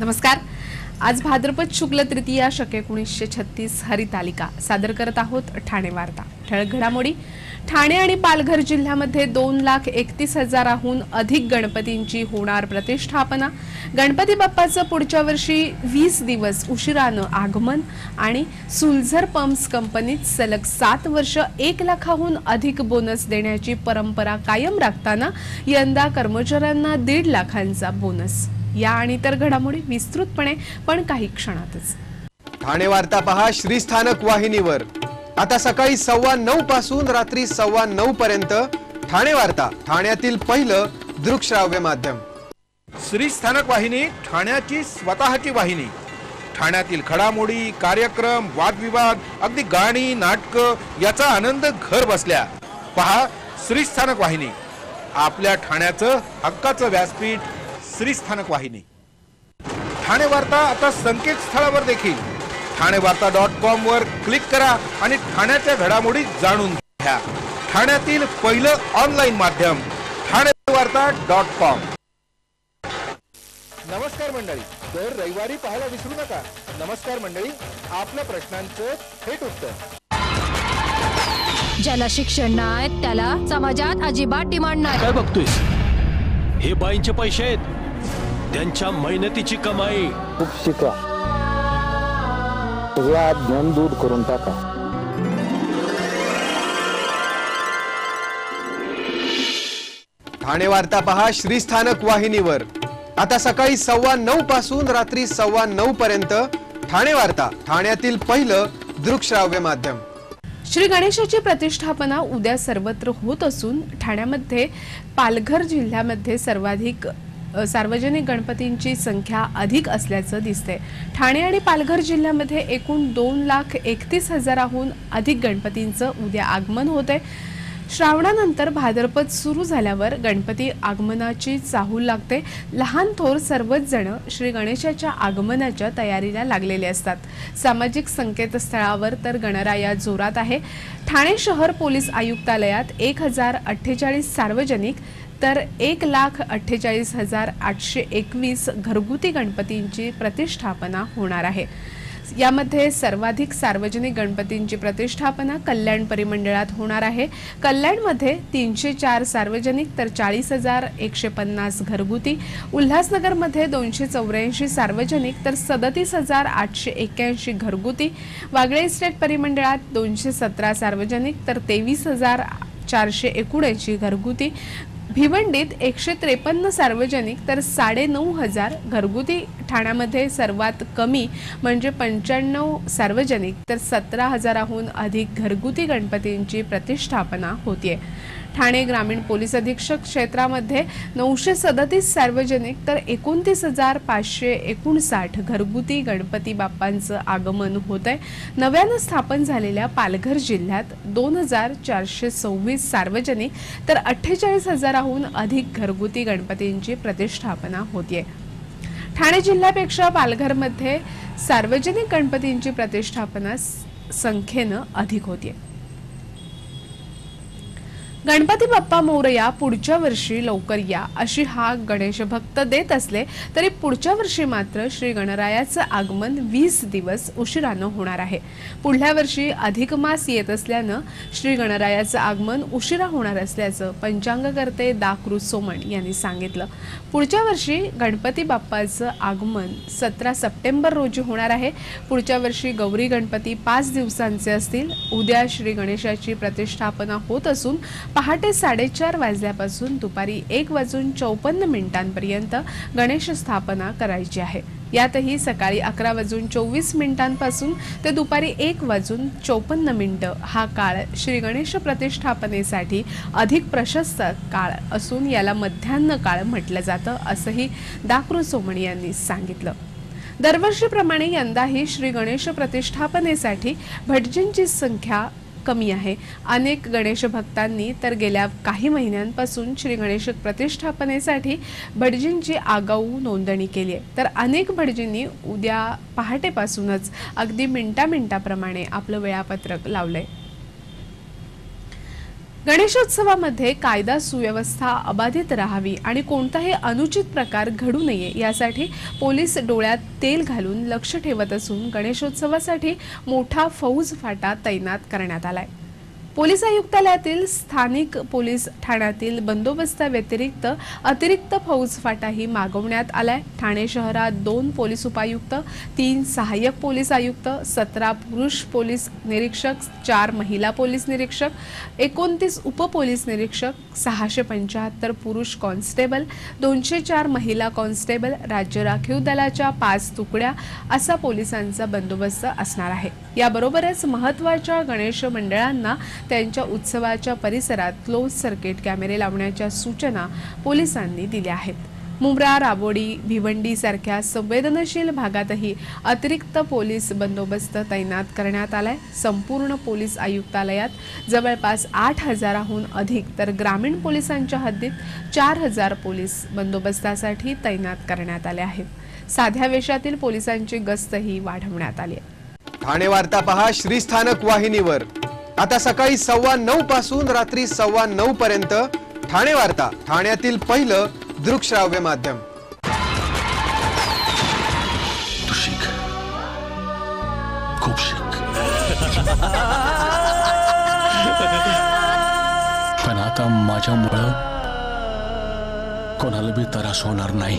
नमस्कार. आज भाद्रपद शुक्ल तृतीया शक एकोणीसशे छत्तीस हरितालिका सादर करत आहोत ठाणे वार्ता. ठळक घडामोडी. ठाणे आणि पालघर जिल्ह्यामध्ये दोन लाख एकतीस हजाराहून अधिक गणपतींची होणार प्रतिष्ठापना. गणपती बाप्पाचं पुढच्या वर्षी वीस दिवस उशिरानं आगमन आणि सुलझर पंप्स कंपनीत सलग सात वर्ष एक लाखाहून अधिक बोनस देण्याची परंपरा कायम राखताना यंदा कर्मचाऱ्यांना दीड लाखांचा बोनस. या आणि इतर घडामोडी विस्तृतपणे पण काही क्षणातच. ठाणे वार्ता पहा श्रीस्थानक वाहिनीवर. आता सकाळी सव्वा नऊ पासून रात्री सव्वा नऊ पर्यंत ठाणे वार्ता ठाण्यातील पहिलं दृकश्राव्य माध्यम. श्री स्थानक वाहिनी ठाण्याची स्वतःची वाहिनी. ठाण्यातील घडामोडी कार्यक्रम वादविवाद अगदी गाणी नाटकं याचा आनंद घर बसल्या. पहा श्री स्थानक वाहिनी. आपल्या ठाण्याचं हक्काचं व्यासपीठ श्री स्थानक वाहिनी ठाणे वार्ता आता संकेतस्थळावर देखील. ठाणे वार्ता डॉट कॉम वर क्लिक करा आणि ठाण्याच्या घडामोडी जाणून घ्या. ठाण्यातील पहिलं ऑनलाईन माध्यम ठाणे वार्ता डॉट कॉम नमस्कार मंडळी. दर रविवारी पाहायला विसरू नका. नमस्कार मंडळी आपल्या प्रश्नांचं थेट उत्तर. ज्याला शिक्षण नाही त्याला समाजात अजिबात डिमांड नाही काय बघतोयस? हे बाईंचे पैसे आहेत. त्यांच्या मेहनतीची कमाई. खूप शिका. सगळं अज्ञान दूर करून टाका. ठाणे वार्ता पहा श्रीस्थानक वाहिनीवर. आता सकाळी सव्वा नऊ पासून रात्री सव्वा नऊ पर्यंत ठाणे वार्ता ठाण्यातील पहिलं दृकश्राव्य माध्यम. श्री गणेशाची प्रतिष्ठापना उद्या सर्वत्र होत असून ठाण्यामध्ये पालघर जिल्ह्यामध्ये सर्वाधिक सार्वजनिक गणपतींची संख्या अधिक असल्याचं दिसते ठाणे आणि पालघर जिल्ह्यामध्ये एकूण दोन लाख एकतीस हजाराहून अधिक गणपतींचं उद्या आगमन होतंय. श्रावणानंतर भाद्रपद सुरू झाल्यावर गणपती आगमनाची चाहूल लागते. लहान थोर सर्वच जण श्री गणेशाच्या आगमनाच्या तयारीला लागलेले असतात. सामाजिक संकेतस्थळावर तर गणराया जोरात आहे. ठाणे शहर पोलीस आयुक्तालयात एक हजार अठ्ठेचाळीस सार्वजनिक तर एक लाख अठ्ठेचाळीस हजार आठशे एकवीस घरगुती गणपतींची प्रतिष्ठापना होणार आहे. यामध्ये सर्वाधिक सार्वजनिक गणपतींची प्रतिष्ठापना कल्याण परिमंडळात होणार आहे. कल्याणमध्ये तीनशे चार सार्वजनिक तर चाळीस हजार एकशे पन्नास घरगुती. उल्हासनगरमध्ये दोनशे चौऱ्याऐंशी सार्वजनिक तर सदतीस हजार आठशे एक्क्याऐंशी घरगुती. वागळे इस्टेट परिमंडळात दोनशे सतरा सार्वजनिक तर तेवीस हजार चारशे एकोणऐंशी घरगुती. भिवंडीत एकशे त्रेपन्न सार्वजनिक तर साडेनऊ हजार घरगुती ठाण्यामध्ये सर्वात कमी म्हणजे पंच्याण्णव सार्वजनिक तर सतरा हजाराहून अधिक घरगुती गणपतींची प्रतिष्ठापना होतीये. ठाणे ग्रामीण पोलीस अधीक्षक क्षेत्रामध्ये नऊशे सदतीस सार्वजनिक तर एकोणतीस हजार पाचशे एकोणसाठ घरगुती गणपती बाप्पांचं आगमन होत आहे नव्यानं स्थापन झालेल्या पालघर जिल्ह्यात दोन हजार चारशे सव्वीस सार्वजनिक तर अठ्ठेचाळीस हजाराहून अधिक घरगुती गणपतींची प्रतिष्ठापना होतीये. ठाणे जिल्ह्यापेक्षा पालघरमध्ये सार्वजनिक गणपतींची प्रतिष्ठापना संख्येनं अधिक होतीये. गणपती बाप्पा मोरया पुढच्या वर्षी लवकर या अशी हा गणेश भक्त देत असले तरी पुढच्या वर्षी मात्र श्री गणरायाचं आगमन वीस दिवस उशिरानं होणार आहे. पुढल्या वर्षी अधिक मास येत असल्यानं श्री गणरायाचं आगमन उशिरा होणार असल्याचं पंचांगकर्ते दाकृ सोमण यांनी सांगितलं. पुढच्या वर्षी गणपती बाप्पाचं आगमन सतरा सप्टेंबर रोजी होणार आहे. पुढच्या वर्षी गौरी गणपती पाच दिवसांचे असतील. उद्या श्री गणेशाची प्रतिष्ठापना होत असून पहाटे साडेचार वाजल्यापासून दुपारी एक वाजून चौपन्न मिनिटांपर्यंत गणेश स्थापना करायची आहे. यातही सकाळी अकरा वाजून चोवीस मिनिटांपासून ते दुपारी एक वाजून चोपन्न मिनिटं हा काळ श्री गणेश प्रतिष्ठापनेसाठी अधिक प्रशस्त काळ असून याला मध्यान्ह काळ म्हटलं जातं असंही दाकृ सोमणी यांनी सांगितलं. दरवर्षीप्रमाणे यंदाही श्री गणेश प्रतिष्ठापनेसाठी भटजींची संख्या कमी आहे. अनेक गणेश भक्तांनी तर गेल्या काही महिन्यांपासून श्री गणेश प्रतिष्ठापनेसाठी भटजींची आगाऊ नोंदणी केली आहे. तर अनेक भटजींनी उद्या पहाटेपासूनच अगदी मिनटा मिनटाप्रमाणे आपलं वेळापत्रक लावलंय. गणेशोत्सवामध्ये कायदा सुव्यवस्था अबाधित राहावी आणि कोणताही अनुचित प्रकार घडू नये यासाठी पोलीस डोळ्यात तेल घालून लक्ष ठेवत असून गणेशोत्सवासाठी मोठा फौज फाटा तैनात करण्यात आलाय. पोलीस आयुक्तालयातील स्थानिक पोलीस ठाण्यातील बंदोबस्ताव्यतिरिक्त अतिरिक्त फौज फाटाही मागवण्यात आलाय. ठाणे शहरात दोन पोलीस उपायुक्त तीन सहाय्यक पोलीस आयुक्त सतरा पुरुष पोलीस निरीक्षक चार महिला पोलीस निरीक्षक एकोणतीस उपपोलीस निरीक्षक सहाशे पंच्याहत्तर पुरुष कॉन्स्टेबल दोनशे चार महिला कॉन्स्टेबल राज्य राखीव दलाच्या पाच तुकड्या असा पोलिसांचा बंदोबस्त असणार आहे. याबरोबरच महत्त्वाच्या गणेश मंडळांना त्यांच्या उत्सवाच्या परिसरात क्लोज सर्किट कॅमेरे लावण्याच्या सूचना पोलिसांनी दिल्या आहेत. मुंब्रा राबोडी भिवंडी सारख्या संवेदनशील भागातही अतिरिक्त पोलीस बंदोबस्त तैनात करण्यात आलाय. संपूर्ण पोलीस आयुक्तालयात जवळपास आठ हजाराहून अधिक तर ग्रामीण पोलिसांच्या हद्दीत चार हजार पोलीस बंदोबस्तासाठी तैनात करण्यात आले आहेत. साध्या वेशातील पोलिसांची गस्तही वाढवण्यात आली आहे ठाणे वार्ता पहा श्रीस्थानक वाहिनीवर. आता सकाळी सव्वा नऊ पासून रात्री सव्वा नऊ पर्यंत ठाणे वार्ता ठाण्यातील पहिलं दृकश्राव्य माध्यम. खूप शिक. पण आता माझ्यामुळं कोणाला बी त्रास होणार नाही.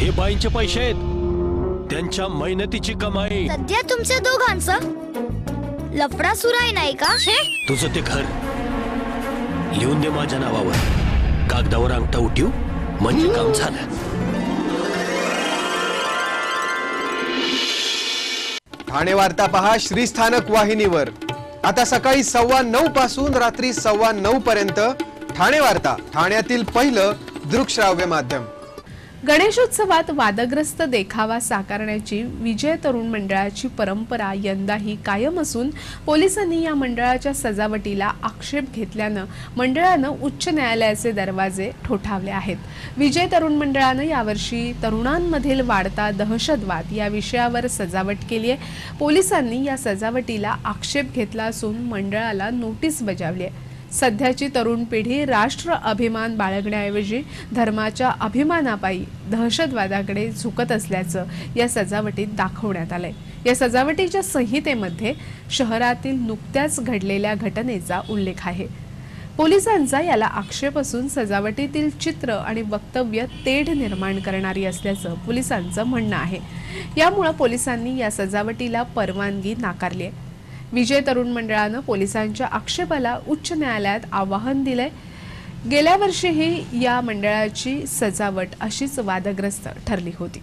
हे बाईंचे पैसे आहेत. त्यांच्या मेहनतीची कमाई. सध्या तुमच्या दोघांचं लफडा सुरू आहे नाही का? तुझं ते घर. लिहून दे माझ्या नावावर. कागदावर अंगठा उठीव. म्हणजे काम झालं. ठाणे वार्ता पहा श्रीस्थानक वाहिनीवर. आता सकाळी सव्वा नऊ पासून रात्री सव्वा नऊ पर्यंत ठाणे वार्ता ठाण्यातील पहिलं दृकश्राव्य माध्यम. गणेशोत्सवात वादग्रस्त देखावा साकारण्याची विजय तरुण मंडळाची परंपरा यंदाही कायम असून पोलिसांनी या मंडळाच्या सजावटीला आक्षेप घेतल्यानं मंडळानं उच्च न्यायालयाचे दरवाजे ठोठावले आहेत. विजय तरुण मंडळानं यावर्षी तरुणांमधील वाढता दहशतवाद या विषयावर सजावट केली आहे. पोलिसांनी या सजावटीला आक्षेप घेतला असून मंडळाला नोटीस बजावली आहे. सध्याची तरुण पिढी राष्ट्र अभिमान बाळगण्याऐवजी धर्माच्या अभिमानापायी दहशतवादाकडे झुकत असल्याचं या सजावटीत दाखवण्यात आलंय. या सजावटीच्या संहितेमध्ये शहरातील नुकत्याच घडलेल्या घटनेचा उल्लेख आहे. पोलिसांचा याला आक्षेप असून सजावटीतील चित्र आणि वक्तव्य तेढ निर्माण करणारी असल्याचं पोलिसांचं म्हणणं आहे. यामुळं पोलिसांनी या सजावटीला परवानगी नाकारली आहे विजय तरुण मंडळानं पोलिसांच्या आक्षेपाला उच्च न्यायालयात आवाहन दिलंय. गेल्या वर्षीही या मंडळाची सजावट अशीच वादग्रस्त ठरली होती.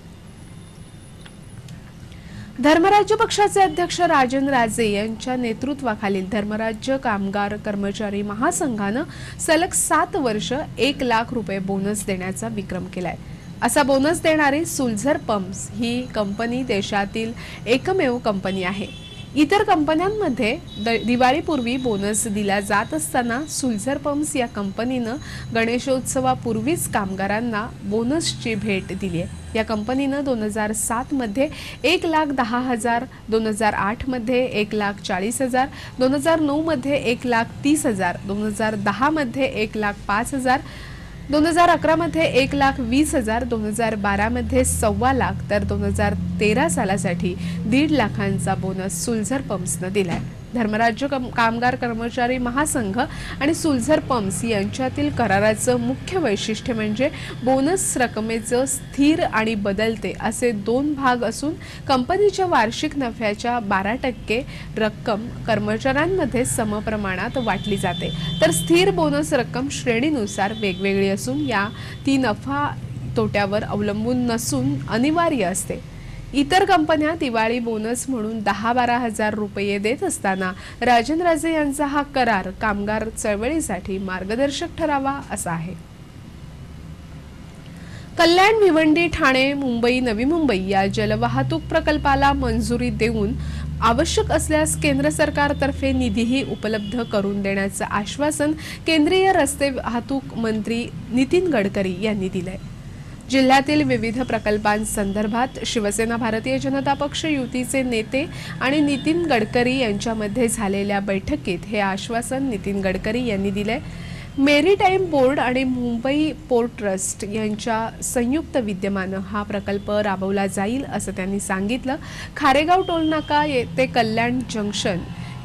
धर्मराज्य पक्षाचे अध्यक्ष राजन राजे यांच्या नेतृत्वाखालील धर्मराज्य कामगार कर्मचारी महासंघानं सलग सात वर्ष एक लाख रुपये बोनस देण्याचा विक्रम केलाय. असा बोनस देणारी सुलझर पंप्स ही कंपनी देशातील एकमेव कंपनी आहे. इतर कंपन्यांमध्ये द- दिवाळीपूर्वी बोनस दिला जात असताना सुलझर पंप्स या कंपनीनं गणेशोत्सवापूर्वीच कामगारांना बोनसची भेट दिली आहे. या कंपनीनं दोन हजार सातमध्ये एक लाख दहा हजार दोन हजार आठमध्ये एक लाख चाळीस हजार दोन हजार नऊमध्ये एक लाख तीस हजार दोन हजार दहामध्ये एक लाख पाच हजार दोन हजार अकरामध्ये एक लाख वीस हजार दोन हजार बारामध्ये सव्वा लाख तर दोन हजार तेरा सालासाठी दीड लाखांचा बोनस सुलझर पंप्सनं दिलाय. धर्मराज्य कम- कामगार कर्मचारी महासंघ आणि सुलझर पंप्स यांच्यातील कराराचं मुख्य वैशिष्ट्य म्हणजे बोनस रकमेचं स्थिर आणि बदलते असे दोन भाग असून कंपनीच्या वार्षिक नफ्याच्या बारा टक्के रक्कम कर्मचाऱ्यांमध्ये समप्रमाणात वाटली जाते. तर स्थिर बोनस रक्कम श्रेणीनुसार वेगवेगळी असून या ती नफा तोट्यावर अवलंबून नसून अनिवार्य असते. इतर कंपन्या दिवाळी बोनस म्हणून दहा बारा हजार रुपये देत असताना राजन राजे यांचा हा करार कामगार चळवळीसाठी मार्गदर्शक ठरावा असा आहे. कल्याण भिवंडी ठाणे मुंबई नवी मुंबई या जलवाहतूक प्रकल्पाला मंजुरी देऊन आवश्यक असल्यास केंद्र सरकारतर्फे निधीही उपलब्ध करून देण्याचं आश्वासन केंद्रीय रस्ते वाहतूक मंत्री नितीन गडकरी यांनी दिलं आहे जिल्ह्यातील विविध प्रकल्पांसंदर्भात शिवसेना भारतीय जनता पक्ष युतीचे नेते आणि नितीन गडकरी यांच्यामध्ये झालेल्या बैठकीत हे आश्वासन नितीन गडकरी यांनी दिलंय. मेरीटाईम बोर्ड आणि मुंबई पोर्ट ट्रस्ट यांच्या संयुक्त विद्यमानं हा प्रकल्प राबवला जाईल असं त्यांनी सांगितलं. खारेगाव टोलनाका येते कल्याण जंक्शन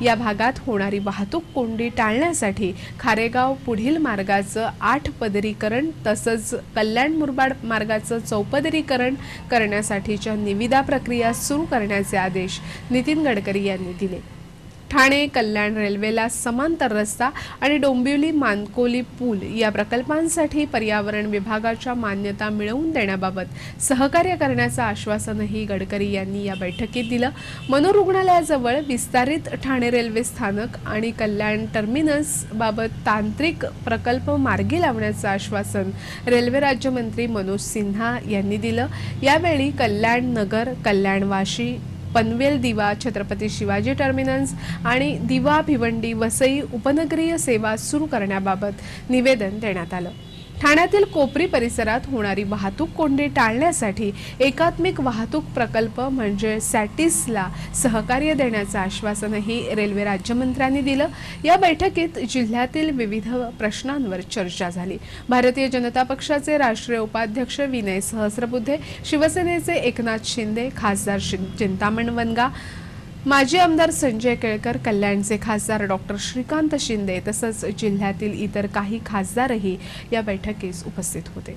या भागात होणारी वाहतूक कोंडी टाळण्यासाठी खारेगाव पुढील मार्गाचं आठ पदरीकरण तसंच कल्याण मुरबाड मार्गाचं चौपदरीकरण करण्यासाठीच्या निविदा प्रक्रिया सुरू करण्याचे आदेश नितीन गडकरी यांनी दिले. ठाणे कल्याण रेल्वेला समांतर रस्ता आणि डोंबिवली मानकोली पूल या प्रकल्पांसाठी पर्यावरण विभागाच्या मान्यता मिळवून देण्याबाबत सहकार्य करण्याचं आश्वासनही गडकरी यांनी या बैठकीत दिलं. मनोरुग्णालयाजवळ विस्तारित ठाणे रेल्वे स्थानक आणि कल्याण टर्मिनस बाबत तांत्रिक प्रकल्प मार्गी लावण्याचं आश्वासन रेल्वे राज्यमंत्री मनोज सिन्हा यांनी दिलं. यावेळी कल्याण नगर कल्याण वाशी पनवेल दिवा छत्रपती शिवाजी टर्मिनस आणि दिवा भिवंडी वसई उपनगरीय सेवा सुरू करण्याबाबत निवेदन देण्यात आलं. ठाण्यातील कोपरी परिसरात होणारी वाहतूक कोंडी टाळण्यासाठी एकात्मिक वाहतूक प्रकल्प म्हणजे सॅटिसला सहकार्य देण्याचं आश्वासनही रेल्वे राज्यमंत्र्यांनी दिलं. या बैठकीत जिल्ह्यातील विविध प्रश्नांवर चर्चा झाली. भारतीय जनता पक्षाचे राष्ट्रीय उपाध्यक्ष विनय सहस्रबुद्धे शिवसेनेचे एकनाथ शिंदे खासदार चिंतामण वनगा माजी आमदार संजय केळकर कल्याणचे खासदार डॉक्टर श्रीकांत शिंदे तसंच जिल्ह्यातील इतर काही खासदारही या बैठकीस उपस्थित होते.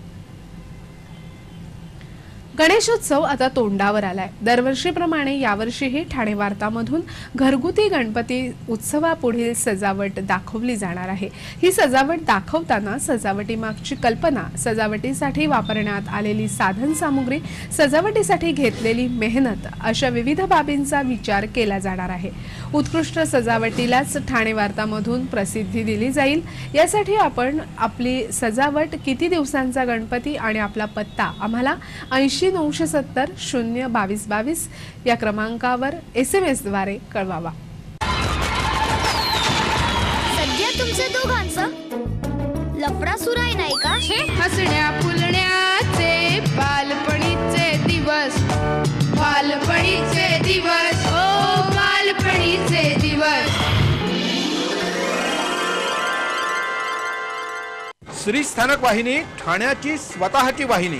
गणेशोत्सव आता तोंडावर आलाय. दरवर्षीप्रमाणे यावर्षीही ठाणे वार्तामधून घरगुती गणपती उत्सवापुढील सजावट दाखवली जाणार आहे. ही सजावट दाखवताना सजावटीमागची कल्पना सजावटीसाठी वापरण्यात आलेली साधन सामुग्री सजावटीसाठी घेतलेली मेहनत अशा विविध बाबींचा विचार केला जाणार आहे. उत्कृष्ट सजावटीलाच ठाणे वार्तामधून प्रसिद्धी दिली जाईल. यासाठी आपण आपली सजावट किती दिवसांचा गणपती आणि आपला पत्ता आम्हाला ऐंशी नऊशे सत्तर शून्य बावीस बावीस या क्रमांकावर एस एम एसद्वारे कळवावा. सध्या तुमच्या दोघांचा लफडा सुरू आहे नाही का? हे हसण्या फुलण्याचे बालपणीचे दिवस. बालपणीचे दिवस. ओ बालपणीचे दिवस. श्री स्थानक वाहिनी ठाण्याची स्वतःची वाहिनी.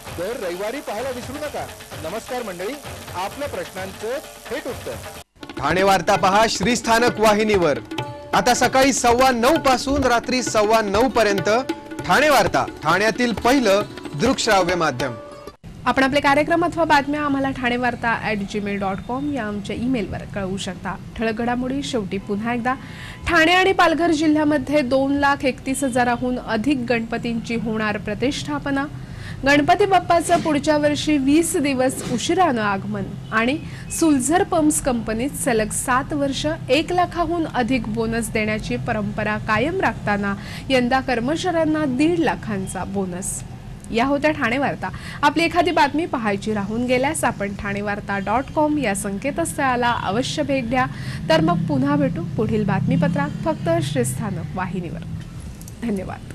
दर रविवारी पाहायला विसरू नका. नमस्कार मंडळी आपल्या प्रश्नांचं थेट उत्तर. ठाणे वार्ता पहा श्रीस्थानक वाहिनीवर. आता सकाळी सव्वा नऊ पासून रात्री सव्वा नऊ पर्यंत ठाणे वार्ता ठाण्यातील पहिलं दृकश्राव्य माध्यम. आपण आपले कार्यक्रम अथवा बातम्या आम्हाला ठाणे वार्ता ॲट जीमेल डॉट कॉम या आमच्या ईमेलवर कळवू शकता. ठळक घडामोडी शेवटी पुन्हा एकदा. ठाणे आणि पालघर जिल्ह्यामध्ये दोन लाख एकतीस हजाराहून अधिक गणपतींची होणार प्रतिष्ठापना. गणपती बाप्पाचं पुढच्या वर्षी वीस दिवस उशिरानं आगमन आणि सुलझर पंप्स कंपनीत सलग सात वर्ष एक लाखाहून अधिक बोनस देण्याची परंपरा कायम राखताना यंदा कर्मचाऱ्यांना दीड लाखांचा बोनस या होत्या ठाणे वार्ता आपली एखादी बातमी पाहायची राहून गेल्यास आपण ठाणे वार्ता डॉट कॉम या संकेतस्थळाला अवश्य भेट द्या. तर मग पुन्हा भेटू पुढील बातमीपत्रात फक्त श्रीस्थानक वाहिनीवर. धन्यवाद.